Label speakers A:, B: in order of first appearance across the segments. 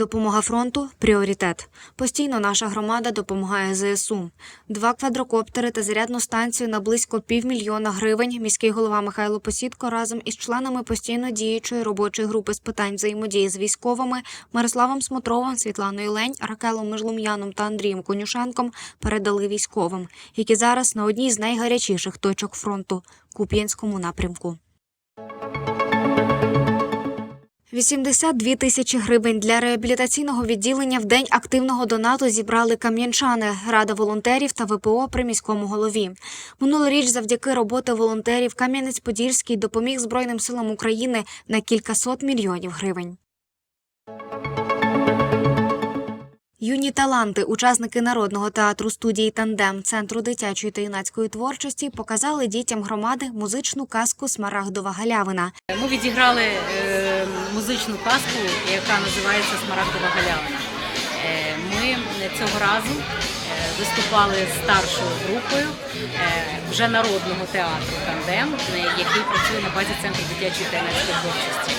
A: Допомога фронту пріоритет. Постійно наша громада допомагає ЗСУ. Два квадрокоптери та зарядну станцію на близько півмільйона гривень. Міський голова Михайло Посідко разом із членами постійно діючої робочої групи з питань взаємодії з військовими Мирославом Смотровим, Світланою Лень, Ракелом Межлум'яном та Андрієм Конюшенком передали військовим, які зараз на одній з найгарячіших точок фронту Куп'янському напрямку. 82 тисячі гривень для реабілітаційного відділення в день активного донату зібрали кам'янчани, рада волонтерів та ВПО при міському голові. Минулоріч, завдяки роботи волонтерів, Кам'янець-Подільський допоміг Збройним силам України на кількасот мільйонів гривень. Юні таланти, учасники народного театру студії Тандем Центру дитячої та юнацької творчості показали дітям громади музичну казку Смарагдова галявина.
B: Ми відіграли е, музичну казку, яка називається Смарагдова галявина. Е, Ми цього разу е, виступали з старшою групою вже народного театру Тандем, який працює на базі центру дитячої та юнацької творчості.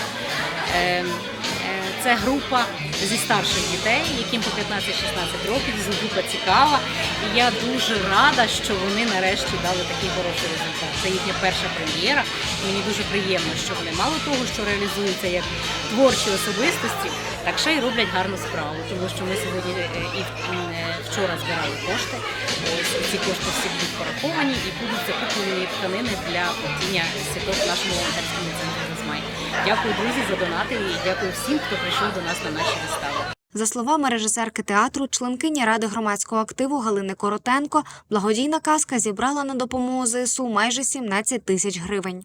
B: Це група зі старших дітей, яким по 15-16 років. Група цікава. І я дуже рада, що вони нарешті дали такий хороший результат. Це їхня перша прем'єра. Мені дуже приємно, що вони мало того, що реалізуються як творчі особистості, так ще й роблять гарну справу. Тому що ми сьогодні е, і е, вчора збирали кошти. Ось ці кошти всі будуть пораховані і будуть закуплені тканини для плетіння сіток нашому волонтерському центрі «Зазмай». Дякую, друзі, за донати і дякую всім, хто прийшов до нас на наші вистави.
A: За словами режисерки театру, членкині ради громадського активу Галини Коротенко, благодійна казка зібрала на допомогу ЗСУ майже 17 тисяч гривень.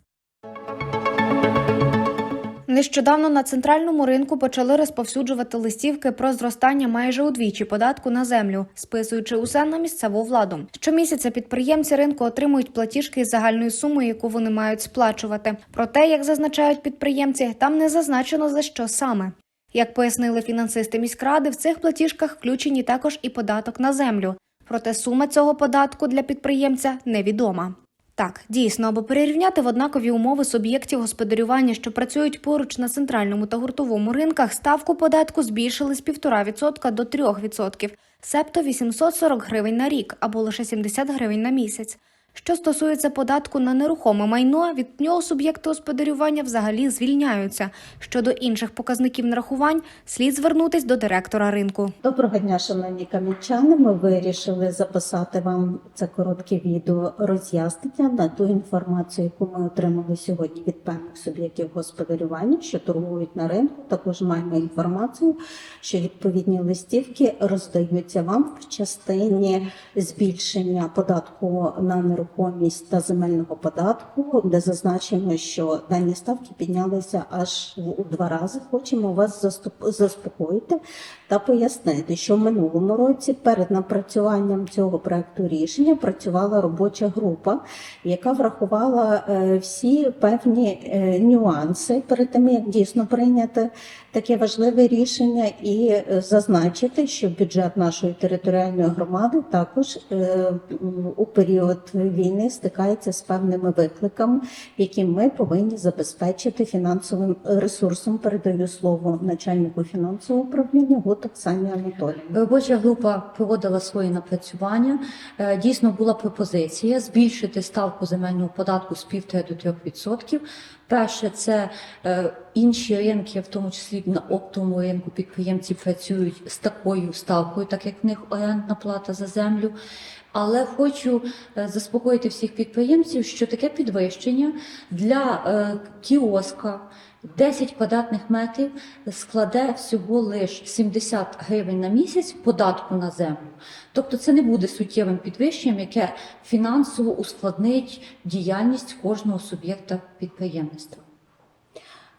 A: Нещодавно на центральному ринку почали розповсюджувати листівки про зростання майже удвічі податку на землю, списуючи усе на місцеву владу. Щомісяця підприємці ринку отримують платіжки із загальною сумою, яку вони мають сплачувати. Проте, як зазначають підприємці, там не зазначено за що саме. Як пояснили фінансисти міськради, в цих платіжках включені також і податок на землю. Проте сума цього податку для підприємця невідома. Так, дійсно, аби перерівняти в однакові умови суб'єктів господарювання, що працюють поруч на центральному та гуртовому ринках, ставку податку збільшили з 1,5% до 3%, себто 840 гривень на рік або лише 70 гривень на місяць. Що стосується податку на нерухоме майно, від нього суб'єкти господарювання взагалі звільняються. Щодо інших показників нарахувань, слід звернутись до директора ринку.
C: Доброго дня, шановні кам'янчани. Ми вирішили записати вам це коротке відео роз'яснення на ту інформацію, яку ми отримали сьогодні від певних суб'єктів господарювання, що торгують на ринку. Також маємо інформацію, що відповідні листівки роздаються вам в частині збільшення податку на нерухомість та земельного податку, де зазначено, що дані ставки піднялися аж у два рази. Хочемо вас заспокоїти та пояснити, що в минулому році перед напрацюванням цього проекту рішення працювала робоча група, яка врахувала е, всі певні е, нюанси перед тим, як дійсно прийняти таке важливе рішення, і е, зазначити, що бюджет нашої територіальної громади також у період війни стикається з певними викликами, які ми повинні забезпечити фінансовим ресурсом. Передаю слово начальнику фінансового управління Оксані Анатоліївні.
D: Робоча група проводила свої напрацювання. Е, Дійсно була пропозиція збільшити ставку земельного податку з 1,5 до 3%. Перше, це е, інші ринки, в тому числі на оптовому ринку, підприємці працюють з такою ставкою, так як в них орендна плата за землю. Але хочу е, заспокоїти всіх підприємців, що таке підвищення для е, кіоска 10 квадратних метрів складе всього лише 70 гривень на місяць податку на землю. Тобто це не буде суттєвим підвищенням, яке фінансово ускладнить діяльність кожного суб'єкта підприємництва.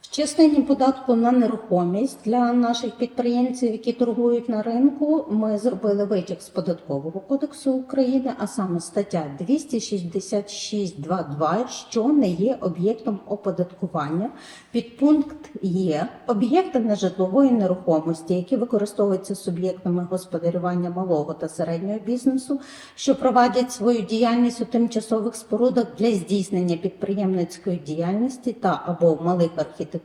C: В частині податку на нерухомість для наших підприємців, які торгують на ринку, ми зробили витяг з податкового кодексу України, а саме стаття 266.2.2, що не є об'єктом оподаткування. Підпункт є об'єкти нежитлової нерухомості, які використовуються суб'єктами господарювання малого та середнього бізнесу, що проводять свою діяльність у тимчасових спорудах для здійснення підприємницької діяльності та або малих архітектурних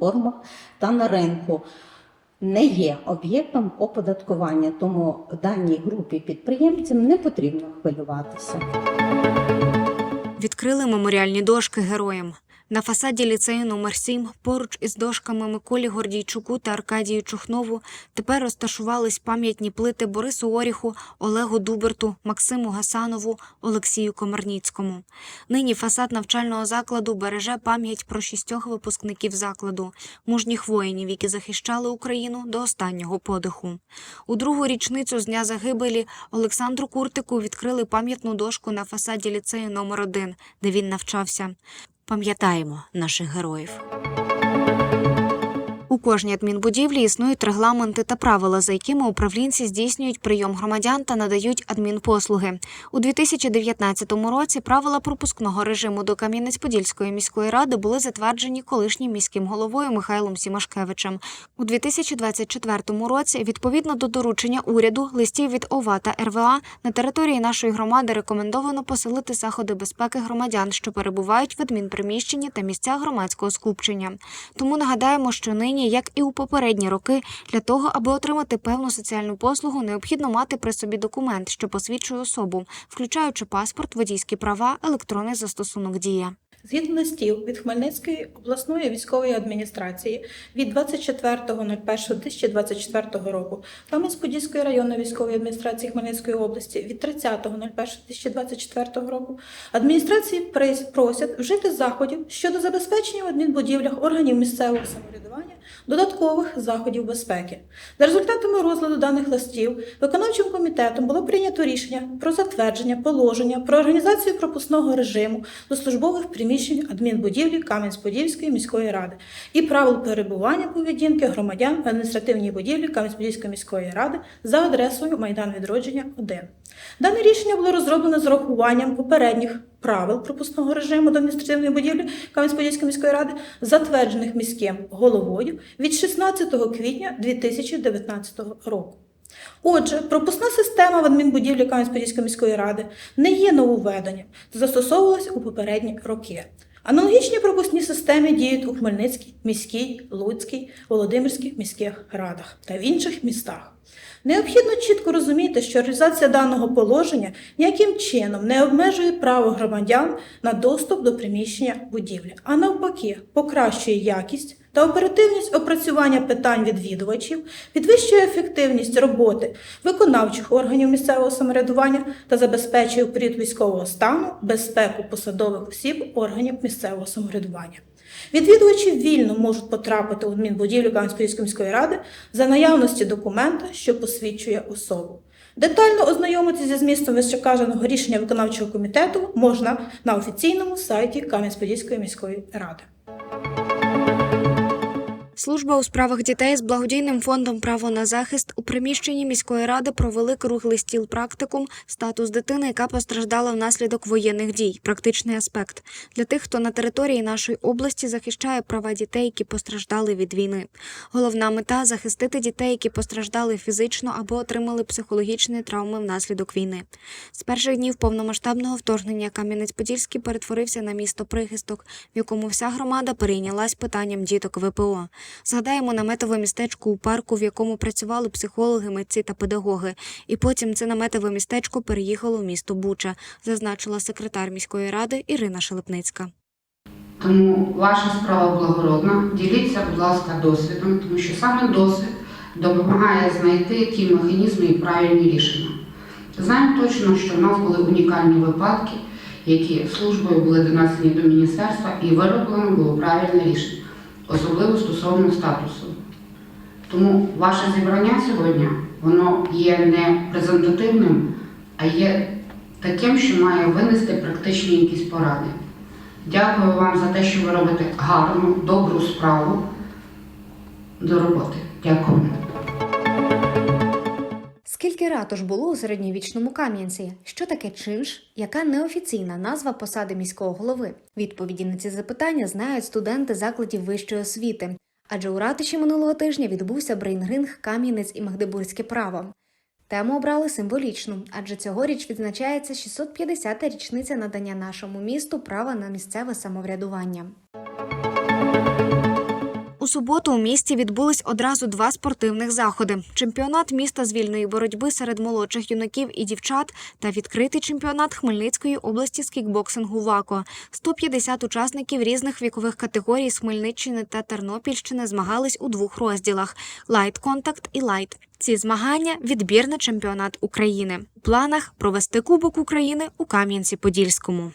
C: формах та на ринку. не є об'єктом оподаткування, тому даній групі підприємців не потрібно хвилюватися.
A: Відкрили меморіальні дошки героям. На фасаді ліцею номер 7 поруч із дошками Миколі Гордійчуку та Аркадію Чухнову тепер розташувались пам'ятні плити Борису Оріху, Олегу Дуберту, Максиму Гасанову, Олексію Комарніцькому. Нині фасад навчального закладу береже пам'ять про шістьох випускників закладу, мужніх воїнів, які захищали Україну до останнього подиху. У другу річницю з дня загибелі Олександру Куртику відкрили пам'ятну дошку на фасаді ліцею номер 1 де він навчався. Пам'ятаємо наших героїв. У кожній адмінбудівлі існують регламенти та правила, за якими управлінці здійснюють прийом громадян та надають адмінпослуги. У 2019 році правила пропускного режиму до Кам'янець-Подільської міської ради були затверджені колишнім міським головою Михайлом Сімашкевичем. У 2024 році, відповідно до доручення уряду, листів від ОВА та РВА на території нашої громади рекомендовано посилити заходи безпеки громадян, що перебувають в адмінприміщенні та місцях громадського скупчення. Тому нагадаємо, що нині, як і у попередні роки, для того, аби отримати певну соціальну послугу, необхідно мати при собі документ, що посвідчує особу, включаючи паспорт, водійські права, електронний застосунок дія.
E: Згідно листів від Хмельницької обласної військової адміністрації від 24.01.2024 року Кам'янець-Подільської районної військової адміністрації Хмельницької області від 30.01.2024 року адміністрації просять вжити заходів щодо забезпечення в адмінбудівлях органів місцевого самоврядування додаткових заходів безпеки. За результатами розгляду даних листів виконавчим комітетом було прийнято рішення про затвердження положення про організацію пропускного режиму до службових приміщень адмінбудівлі Кам'янець-Подільської міської ради і правил перебування поведінки громадян в адміністративній будівлі Кам'янець-Подільської міської ради за адресою Майдан Відродження 1. Дане рішення було розроблено з урахуванням попередніх правил пропускного режиму адміністративної будівлі Кам'янець-Подільської міської ради, затверджених міським головою від 16 квітня 2019 року. Отже, пропускна система в адмінбудівлі Кам'янець-Подільської міської ради не є нововведенням, застосовувалась у попередні роки. Аналогічні пропускні системи діють у Хмельницькій, міській, Луцькій, Володимирській міських радах та в інших містах. Необхідно чітко розуміти, що реалізація даного положення ніяким чином не обмежує право громадян на доступ до приміщення будівлі, а навпаки, покращує якість та оперативність опрацювання питань відвідувачів, підвищує ефективність роботи виконавчих органів місцевого самоврядування та забезпечує в період військового стану безпеку посадових осіб органів місцевого самоврядування. Відвідувачі вільно можуть потрапити у адмінбудівлю Кам'янської міської ради за наявності документа, що посвідчує особу. Детально ознайомитися зі змістом вищеказаного рішення виконавчого комітету можна на офіційному сайті Кам'янець-Подільської міської ради.
A: Служба у справах дітей з благодійним фондом Право на захист у приміщенні міської ради провели круглий стіл практикум статус дитини, яка постраждала внаслідок воєнних дій. Практичний аспект для тих, хто на території нашої області захищає права дітей, які постраждали від війни. Головна мета захистити дітей, які постраждали фізично або отримали психологічні травми внаслідок війни. З перших днів повномасштабного вторгнення Кам'янець-Подільський перетворився на місто прихисток, в якому вся громада перейнялась питанням діток ВПО. Згадаємо наметове містечко у парку, в якому працювали психологи, митці та педагоги. І потім це наметове містечко переїхало в місто Буча, зазначила секретар міської ради Ірина Шелепницька.
F: Тому ваша справа благородна. Діліться, будь ласка, досвідом, тому що саме досвід допомагає знайти ті механізми і правильні рішення. Знаємо точно, що в нас були унікальні випадки, які службою були донесені до міністерства, і вироблено було правильне рішення, особливо стосовно статусу. Тому ваше зібрання сьогодні воно є не презентативним, а є таким, що має винести практичні якісь поради. Дякую вам за те, що ви робите гарну, добру справу до роботи. Дякую.
A: Скільки ратуш було у середньовічному Кам'янці? Що таке чинш? Яка неофіційна назва посади міського голови? Відповіді на ці запитання знають студенти закладів вищої освіти. Адже у ратуші минулого тижня відбувся брейнринг Кам'янець і Магдебурзьке право. Тему обрали символічну, адже цьогоріч відзначається 650-та річниця надання нашому місту права на місцеве самоврядування. У суботу у місті відбулись одразу два спортивних заходи: чемпіонат міста з вільної боротьби серед молодших юнаків і дівчат та відкритий чемпіонат Хмельницької області з кікбоксингу ВАКО. 150 учасників різних вікових категорій з Хмельниччини та Тернопільщини змагались у двох розділах: лайт контакт і лайт. Ці змагання відбір на чемпіонат України. У планах провести Кубок України у Кам'янці-Подільському.